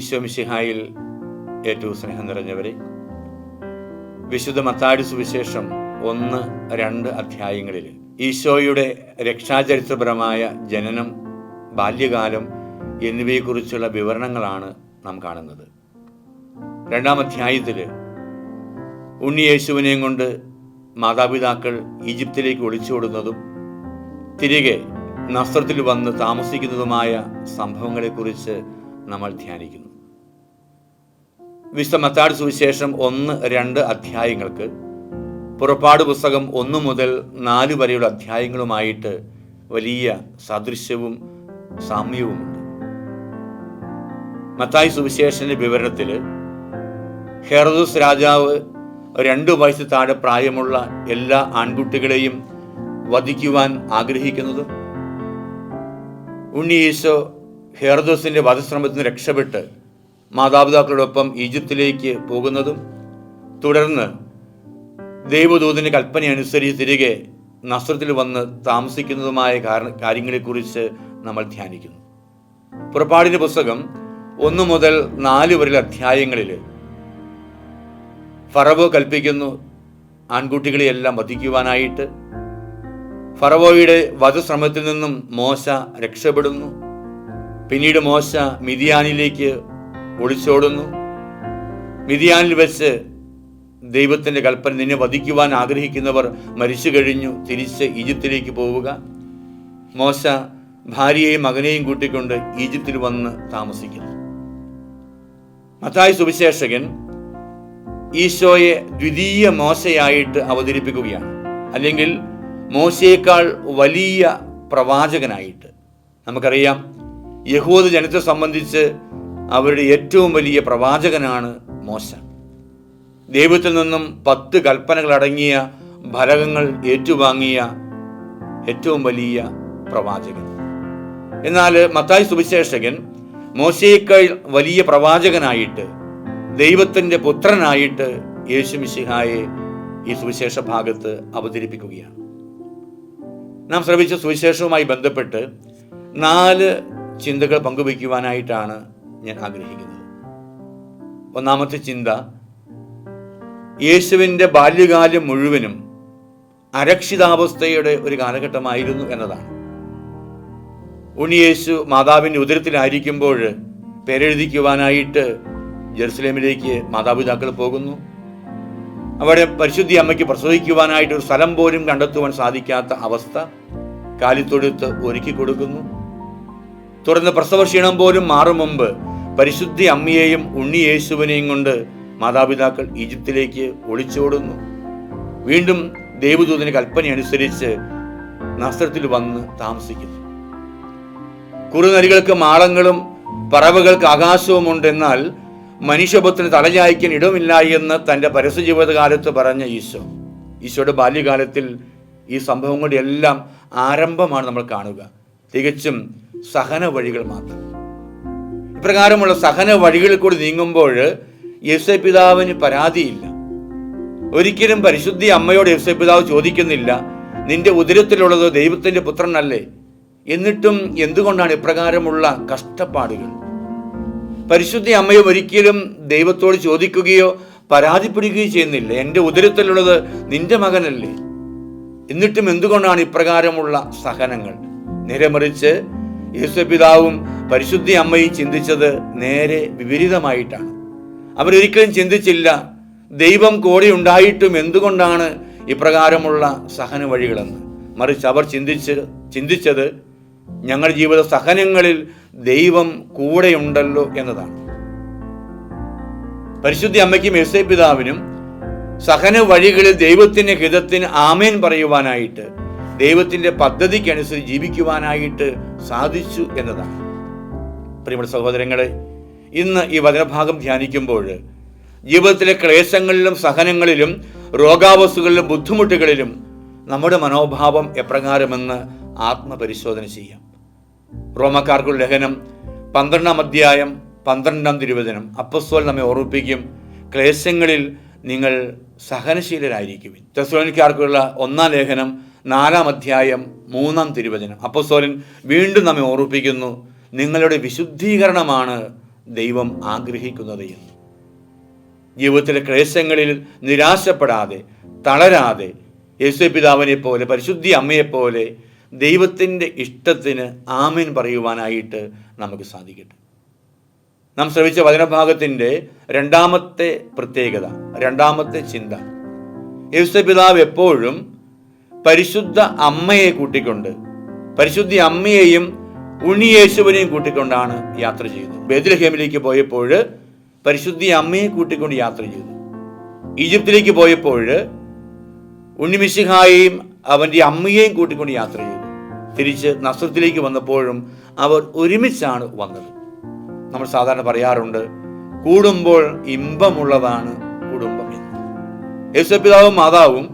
ഈശോ മിശിഹായിൽ ഏറ്റവും സ്നേഹം നിറഞ്ഞവരെ വിശുദ്ധ മത്താടി സുവിശേഷം ഒന്ന് രണ്ട് അധ്യായങ്ങളിൽ ഈശോയുടെ രക്ഷാചരിത്രപരമായ ജനനം ബാല്യകാലം എന്നിവയെക്കുറിച്ചുള്ള വിവരണങ്ങളാണ് നാം കാണുന്നത്. രണ്ടാം അധ്യായത്തിൽ ഉണ്ണി യേശുവിനെയും കൊണ്ട് മാതാപിതാക്കൾ ഈജിപ്തിലേക്ക് ഒളിച്ചോടുന്നതും തിരികെ നസ്രത്തിൽ വന്ന് താമസിക്കുന്നതുമായ സംഭവങ്ങളെക്കുറിച്ച് നമ്മൾ ധ്യാനിക്കുന്നു. വിശുദ്ധ മത്താട് സുവിശേഷം ഒന്ന് രണ്ട് അധ്യായങ്ങൾക്ക് പുറപ്പാട് പുസ്തകം ഒന്ന് മുതൽ നാല് വരെയുള്ള അധ്യായങ്ങളുമായിട്ട് വലിയ സദൃശ്യവും സാമ്യവുമുണ്ട്. മത്തായി സുവിശേഷന്റെ വിവരണത്തിൽ ഹെറദൂസ് രാജാവ് രണ്ടു വയസ്സ് താഴെ പ്രായമുള്ള എല്ലാ ആൺകുട്ടികളെയും വധിക്കുവാൻ ആഗ്രഹിക്കുന്നത്? ഉണ്ണി ഈശോ ഹെറദൂസിന്റെ വധശ്രമത്തിന് രക്ഷപ്പെട്ട് മാതാപിതാക്കളോടൊപ്പം ഈജിപ്തിലേക്ക് പോകുന്നതും തുടർന്ന് ദൈവദൂതന്റെ കൽപ്പന അനുസരിച്ച് തിരികെ നസ്രത്തിൽ വന്ന് താമസിക്കുന്നതുമായ കാരണ കാര്യങ്ങളെക്കുറിച്ച് നമ്മൾ ധ്യാനിക്കുന്നു. പുറപ്പാടിന്റെ പുസ്തകം ഒന്ന് മുതൽ നാല് വരെയുള്ള അധ്യായങ്ങളിൽ ഫറവോ കൽപ്പിക്കുന്നു ആൺകുട്ടികളെയെല്ലാം വധിക്കുവാനായിട്ട്. ഫറവോയുടെ വധശ്രമത്തിൽ നിന്നും മോശ രക്ഷപ്പെടുന്നു. പിന്നീട് മോശ മിതിയാനിലേക്ക് ഒളിച്ചോടുന്നു. മിതിയാനിൽ വെച്ച് ദൈവത്തിന്റെ കൽപ്പന നിന്നെ വധിക്കുവാൻ ആഗ്രഹിക്കുന്നവർ മരിച്ചു കഴിഞ്ഞു തിരിച്ച് ഈജിപ്തിലേക്ക് പോവുക. മോശ ഭാര്യയെയും മകനെയും കൂട്ടിക്കൊണ്ട് ഈജിപ്തിൽ വന്ന് താമസിക്കുന്നു. മത്തായ സുവിശേഷകൻ ഈശോയെ ദ്വിതീയ മോശയായിട്ട് അവതരിപ്പിക്കുകയാണ്. അല്ലെങ്കിൽ മോശയേക്കാൾ വലിയ പ്രവാചകനായിട്ട്. നമുക്കറിയാം യഹൂദ ജനത്തെ സംബന്ധിച്ച് അവരുടെ ഏറ്റവും വലിയ പ്രവാചകനാണ് മോശ. ദൈവത്തിൽ നിന്നും പത്ത് കൽപ്പനകൾ അടങ്ങിയ ഫലകങ്ങൾ ഏറ്റുവാങ്ങിയ ഏറ്റവും വലിയ പ്രവാചകൻ. എന്നാൽ മത്തായി സുവിശേഷകൻ മോശയേക്കാൾ വലിയ പ്രവാചകനായിട്ട് ദൈവത്തിന്റെ പുത്രനായിട്ട് യേശു മിശിഹായെ ഈ സുവിശേഷ ഭാഗത്ത് അവതരിപ്പിക്കുകയാണ്. നാം ശ്രമിച്ച സുവിശേഷവുമായി ബന്ധപ്പെട്ട് നാല് ചിന്തകൾ പങ്കുവയ്ക്കുവാനായിട്ടാണ് ഞാൻ ആഗ്രഹിക്കുന്നത് ഒന്നാമത്തെ ചിന്ത യേശുവിന്റെ ബാല്യകാലം മുഴുവനും അരക്ഷിതാവസ്ഥയുടെ ഒരു കാലഘട്ടമായിരുന്നു എന്നതാണ്. ഉണ്ണിയേശു മാതാവിന്റെ ഉദരത്തിലായിരിക്കുമ്പോൾ പേരെഴുതിക്കുവാനായിട്ട് ജെറുസലേമിലേക്ക് മാതാപിതാക്കൾ പോകുന്നു. അവിടെ പരിശുദ്ധി അമ്മയ്ക്ക് പ്രസവിക്കുവാനായിട്ട് ഒരു സ്ഥലം പോലും കണ്ടെത്തുവാൻ സാധിക്കാത്ത അവസ്ഥ കാലിത്തൊടുത്ത് ഒരുക്കി കൊടുക്കുന്നു തുടർന്ന് പ്രസവക്ഷീണം പോലും മാറും മുമ്പ് പരിശുദ്ധി അമ്മയെയും ഉണ്ണി യേശുവിനെയും കൊണ്ട് മാതാപിതാക്കൾ ഈജിപ്തിലേക്ക് ഒളിച്ചോടുന്നു. വീണ്ടും ദേവദൂതന് കൽപ്പന അനുസരിച്ച് നസ്രത്തിൽ വന്ന് താമസിക്കുന്നു. കുറുനരികൾക്ക് മാളങ്ങളും പറവകൾക്ക് ആകാശവും ഉണ്ടെന്നാൽ മനുഷ്യപുത്രന് തലചായ്ക്കാൻ ഇടമില്ല എന്ന് തന്റെ പരസ്യ ജീവിതകാലത്ത് പറഞ്ഞ ഈശോ. ഈശോയുടെ ബാല്യകാലത്തിൽ ഈ സംഭവങ്ങളുടെ എല്ലാം ആരംഭമാണ് നമ്മൾ കാണുക. തികച്ചും സഹന വഴികൾ മാത്രം. ഇപ്രകാരമുള്ള സഹന വഴികളിൽ കൂടി നീങ്ങുമ്പോൾ യേശു പിതാവിന് പരാതിയില്ല. ഒരിക്കലും പരിശുദ്ധി അമ്മയോട് യേശു പിതാവ് ചോദിക്കുന്നില്ല നിന്റെ ഉദരത്തിലുള്ളത് ദൈവത്തിന്റെ പുത്രനല്ലേ? എന്നിട്ടും എന്തുകൊണ്ടാണ് ഇപ്രകാരമുള്ള കഷ്ടപ്പാടുകൾ? പരിശുദ്ധി അമ്മയും ഒരിക്കലും ദൈവത്തോട് ചോദിക്കുകയോ പരാതിപ്പെടുകയോ ചെയ്യുന്നില്ല എന്റെ ഉദരത്തിലുള്ളത് നിന്റെ മകനല്ലേ? എന്നിട്ടും എന്തുകൊണ്ടാണ് ഇപ്രകാരമുള്ള സഹനങ്ങൾ? നേരെ യേശു യേശുപിതാവും പരിശുദ്ധി അമ്മയും ചിന്തിച്ചത് നേരെ വിപരീതമായിട്ടാണ്. അവരൊരിക്കലും ചിന്തിച്ചില്ല ദൈവം കൂടെ ഉണ്ടായിട്ടും എന്തുകൊണ്ടാണ് ഇപ്രകാരമുള്ള സഹന വഴികളെന്ന്. മറിച്ച് അവർ ചിന്തിച്ച് ചിന്തിച്ചത് ഞങ്ങളുടെ ജീവിത സഹനങ്ങളിൽ ദൈവം കൂടെയുണ്ടല്ലോ എന്നതാണ്. പരിശുദ്ധി അമ്മയ്ക്കും എസ് പിതാവിനും സഹന വഴികളിൽ ദൈവത്തിന്റെ ഹിതത്തിന് ആമേൻ പറയുവാനായിട്ട് ദൈവത്തിന്റെ പദ്ധതിക്കനുസരിച്ച് ജീവിക്കുവാനായിട്ട് സാധിച്ചു എന്നതാണ്. പ്രിയപ്പെട്ട സഹോദരങ്ങളെ ഇന്ന് ഈ വചനഭാഗം ധ്യാനിക്കുമ്പോൾ ജീവിതത്തിലെ ക്ലേശങ്ങളിലും സഹനങ്ങളിലും രോഗാവസ്ഥകളിലും ബുദ്ധിമുട്ടുകളിലും നമ്മുടെ മനോഭാവം എപ്രകാരമെന്ന് ആത്മപരിശോധന ചെയ്യാം. റോമക്കാർക്കുള്ള ലേഖനം പന്ത്രണ്ടാം അധ്യായം പന്ത്രണ്ടാം തിരുവചനം അപ്പസ്വൽ നമ്മെ ഓർമ്മിപ്പിക്കും ക്ലേശങ്ങളിൽ നിങ്ങൾ സഹനശീലരായിരിക്കുവിൻ. തെസ്ലോനിക്കാർക്കുള്ള ഒന്നാം ലേഖനം നാലാം അധ്യായം മൂന്നാം തിരുവചനം അപ്പസ്വലൻ വീണ്ടും നമ്മെ ഓർമ്മിപ്പിക്കുന്നു നിങ്ങളുടെ വിശുദ്ധീകരണമാണ് ദൈവം ആഗ്രഹിക്കുന്നത് എന്ന്. ജീവിതത്തിലെ ക്ലേശങ്ങളിൽ നിരാശപ്പെടാതെ തളരാതെ യേശു പിതാവിനെ പോലെ പരിശുദ്ധി അമ്മയെപ്പോലെ ദൈവത്തിന്റെ ഇഷ്ടത്തിന് ആമീൻ പറയുവാനായിട്ട് നമുക്ക് സാധിക്കട്ടെ. നാം ശ്രമിച്ച വചനഭാഗത്തിന്റെ രണ്ടാമത്തെ പ്രത്യേകത രണ്ടാമത്തെ ചിന്ത. യേശു പിതാവ് എപ്പോഴും പരിശുദ്ധ അമ്മയെ കൂട്ടിക്കൊണ്ട് പരിശുദ്ധി അമ്മയെയും ഉണ്ണിയേശുവിനെയും കൂട്ടിക്കൊണ്ടാണ് യാത്ര ചെയ്തത്. ബേദ്രഹേമിലേക്ക് പോയപ്പോൾ പരിശുദ്ധി അമ്മയെ കൂട്ടിക്കൊണ്ട് യാത്ര ചെയ്തു. ഈജിപ്തിലേക്ക് പോയപ്പോൾ ഉണ്ണിമിശിഹായെയും അവന്റെ അമ്മയെയും കൂട്ടിക്കൊണ്ട് യാത്ര ചെയ്തു. തിരിച്ച് നസ്രത്തിലേക്ക് വന്നപ്പോഴും അവർ ഒരുമിച്ചാണ് വന്നത്. നമ്മൾ സാധാരണ പറയാറുണ്ട് കൂടുമ്പോൾ ഇമ്പമുള്ളതാണ് കുടുംബം എന്ന്. യേശുപിതാവും മാതാവും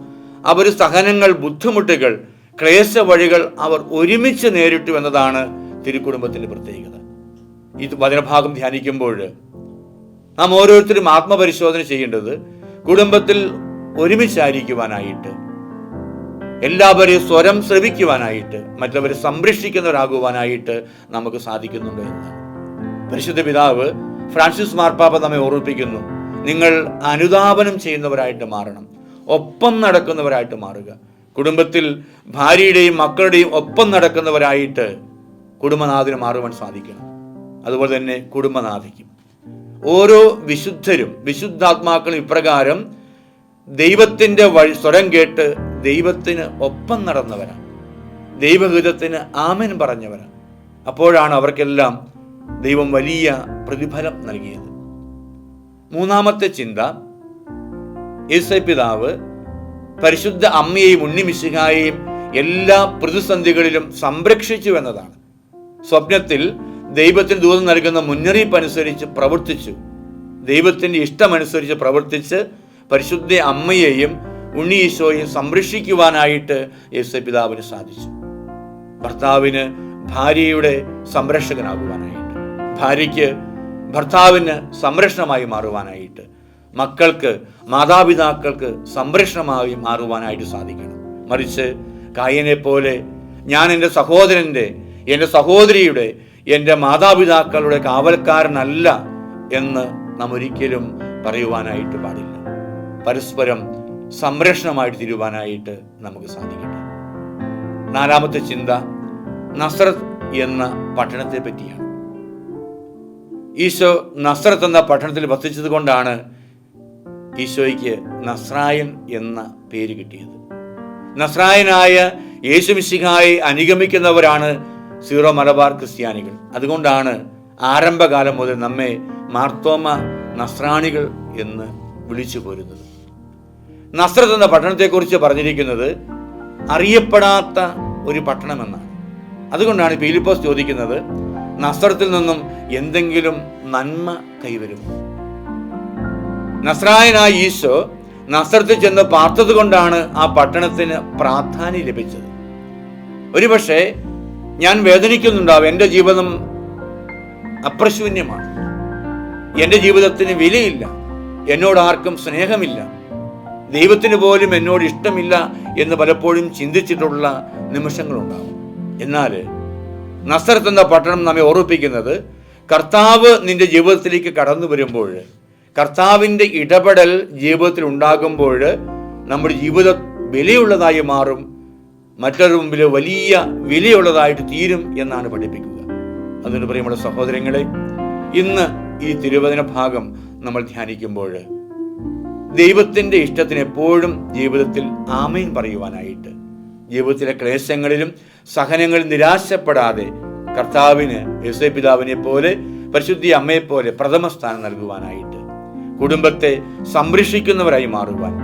അവർ സഹനങ്ങൾ ബുദ്ധിമുട്ടുകൾ ക്ലേശ വഴികൾ അവർ ഒരുമിച്ച് നേരിട്ടു എന്നതാണ് തിരുക്കുടുംബത്തിന്റെ പ്രത്യേകത. ഈ വചനഭാഗം ധ്യാനിക്കുമ്പോൾ നാം ഓരോരുത്തരും ആത്മപരിശോധന ചെയ്യേണ്ടത് കുടുംബത്തിൽ ഒരുമിച്ചായിരിക്കുവാനായിട്ട് എല്ലാവരെയും സ്വരം ശ്രവിക്കുവാനായിട്ട് മറ്റുള്ളവരെ സംരക്ഷിക്കുന്നവരാകുവാനായിട്ട് നമുക്ക് സാധിക്കുന്നുണ്ട് എന്ന് പരിശുദ്ധ പിതാവ് ഫ്രാൻസിസ് മാർപ്പാപ്പ നമ്മെ ഓർമ്മിപ്പിക്കുന്നു. നിങ്ങൾ അനുതാപനം ചെയ്യുന്നവരായിട്ട് മാറണം. ഒപ്പം നടക്കുന്നവരായിട്ട് മാറുക. കുടുംബത്തിൽ ഭാര്യയുടെയും മക്കളുടെയും ഒപ്പം നടക്കുന്നവരായിട്ട് കുടുംബനാഥിന് മാറുവാൻ സാധിക്കണം. അതുപോലെ തന്നെ കുടുംബനാഥിക്കും. ഓരോ വിശുദ്ധരും വിശുദ്ധാത്മാക്കളും ഇപ്രകാരം ദൈവത്തിന്റെ വഴി സ്വരം കേട്ട് ദൈവത്തിന് ഒപ്പം നടന്നവരാണ്. ദൈവഹിതത്തിന് ആമൻ പറഞ്ഞവരാണ്. അപ്പോഴാണ് അവർക്കെല്ലാം ദൈവം വലിയ പ്രതിഫലം നൽകിയത്. മൂന്നാമത്തെ ചിന്ത ഈസൈ പിതാവ് പരിശുദ്ധ അമ്മയെയും ഉണ്ണിമിശിഹായെയും എല്ലാ പ്രതിസന്ധികളിലും സംരക്ഷിച്ചു എന്നതാണ്. സ്വപ്നത്തിൽ ദൈവത്തിന് ദൂതം നൽകുന്ന മുന്നറിയിപ്പ് അനുസരിച്ച് പ്രവർത്തിച്ചു. ദൈവത്തിന്റെ ഇഷ്ടമനുസരിച്ച് പ്രവർത്തിച്ച് പരിശുദ്ധ അമ്മയെയും ഉണ്ണി ഈശോയെയും സംരക്ഷിക്കുവാനായിട്ട് യേശു പിതാവിന് സാധിച്ചു. ഭർത്താവിന് ഭാര്യയുടെ സംരക്ഷകനാകുവാനായിട്ട് ഭാര്യയ്ക്ക് ഭർത്താവിന് സംരക്ഷണമായി മാറുവാനായിട്ട് മക്കൾക്ക് മാതാപിതാക്കൾക്ക് സംരക്ഷണമായി മാറുവാനായിട്ട് സാധിക്കണം. മറിച്ച് കായനെ പോലെ ഞാൻ എന്റെ സഹോദരന്റെ എന്റെ സഹോദരിയുടെ എന്റെ മാതാപിതാക്കളുടെ കാവൽക്കാരനല്ല എന്ന് നാം ഒരിക്കലും പറയുവാനായിട്ട് പാടില്ല. പരസ്പരം സംരക്ഷണമായിട്ട് തീരുവാനായിട്ട് നമുക്ക് സാധിക്കട്ടെ. നാലാമത്തെ ചിന്ത നസ്രത്ത് എന്ന പട്ടണത്തെ പറ്റിയാണ്. ഈശോ നസ്രത്ത് എന്ന പട്ടണത്തിൽ വസിച്ചത് കൊണ്ടാണ് ഈശോയ്ക്ക് നസ്രായൻ എന്ന പേര് കിട്ടിയത്. നസ്രായനായ യേശുമിശിഹായി അനുഗമിക്കുന്നവരാണ് സീറോ മലബാർ ക്രിസ്ത്യാനികൾ. അതുകൊണ്ടാണ് ആരംഭകാലം മുതൽ നമ്മെ മാർത്തോമ നസ്രാണികൾ എന്ന് വിളിച്ചു പോരുന്നത്. നസ്രത്ത് എന്ന പട്ടണത്തെക്കുറിച്ച് പറഞ്ഞിരിക്കുന്നത് അറിയപ്പെടാത്ത ഒരു പട്ടണമെന്നാണ്. അതുകൊണ്ടാണ് ഫിലിപ്പോസ് ചോദിക്കുന്നത് നസ്രത്തിൽ നിന്നും എന്തെങ്കിലും നന്മ കൈവരും നസ്രായനായ ഈശോ നസ്രത്തിൽ ചെന്ന് പാർത്തത് കൊണ്ടാണ് ആ പട്ടണത്തിന് പ്രാധാന്യം ലഭിച്ചത്. ഒരുപക്ഷെ ഞാൻ വേദനിക്കുന്നുണ്ടാവും. എന്റെ ജീവിതം അപ്രശൂന്യമാണ്. എന്റെ ജീവിതത്തിന് വിലയില്ല. എന്നോട് ആർക്കും സ്നേഹമില്ല. ദൈവത്തിന് പോലും എന്നോട് ഇഷ്ടമില്ല എന്ന് പലപ്പോഴും ചിന്തിച്ചിട്ടുള്ള നിമിഷങ്ങളുണ്ടാവും. എന്നാൽ നസ്രത്ത് എന്ന പട്ടണം നമ്മെ ഓർമ്മിപ്പിക്കുന്നത് കർത്താവ് നിന്റെ ജീവിതത്തിലേക്ക് കടന്നു വരുമ്പോൾ കർത്താവിന്റെ ഇടപെടൽ ജീവിതത്തിൽ ഉണ്ടാകുമ്പോൾ നമ്മുടെ ജീവിതം വിലയുള്ളതായി മാറും മറ്റൊരു മുമ്പിൽ വലിയ വിലയുള്ളതായിട്ട് തീരും എന്നാണ് പഠിപ്പിക്കുക. അതുകൊണ്ട് പ്രിയമുള്ള സഹോദരങ്ങളെ ഇന്ന് ഈ തിരുവചന ഭാഗം നമ്മൾ ധ്യാനിക്കുമ്പോൾ ദൈവത്തിന്റെ ഇഷ്ടത്തിന് എപ്പോഴും ജീവിതത്തിൽ ആമയും പറയുവാനായിട്ട് ജീവിതത്തിലെ ക്ലേശങ്ങളിലും സഹനങ്ങളിലും നിരാശപ്പെടാതെ കർത്താവിന് യേശു പിതാവിനെ പോലെ പരിശുദ്ധി അമ്മയെപ്പോലെ പ്രഥമ സ്ഥാനം നൽകുവാനായിട്ട് കുടുംബത്തെ സംരക്ഷിക്കുന്നവരായി മാറുവാൻ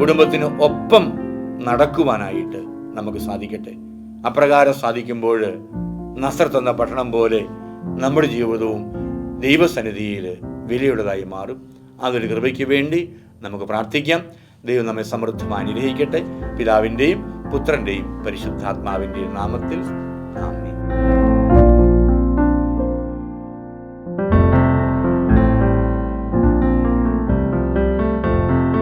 കുടുംബത്തിന് ഒപ്പം നടക്കുവാനായിട്ട് നമുക്ക് സാധിക്കട്ടെ. അപ്രകാരം സാധിക്കുമ്പോൾ നസർ തന്ന പട്ടണം പോലെ നമ്മുടെ ജീവിതവും ദൈവസന്നിധിയിൽ വിലയുള്ളതായി മാറും. അതൊരു കൃപയ്ക്ക് വേണ്ടി നമുക്ക് പ്രാർത്ഥിക്കാം. ദൈവം നമ്മെ സമൃദ്ധമായി അനുഗ്രഹിക്കട്ടെ. പിതാവിന്റെയും പുത്രന്റെയും പരിശുദ്ധാത്മാവിന്റെയും നാമത്തിൽ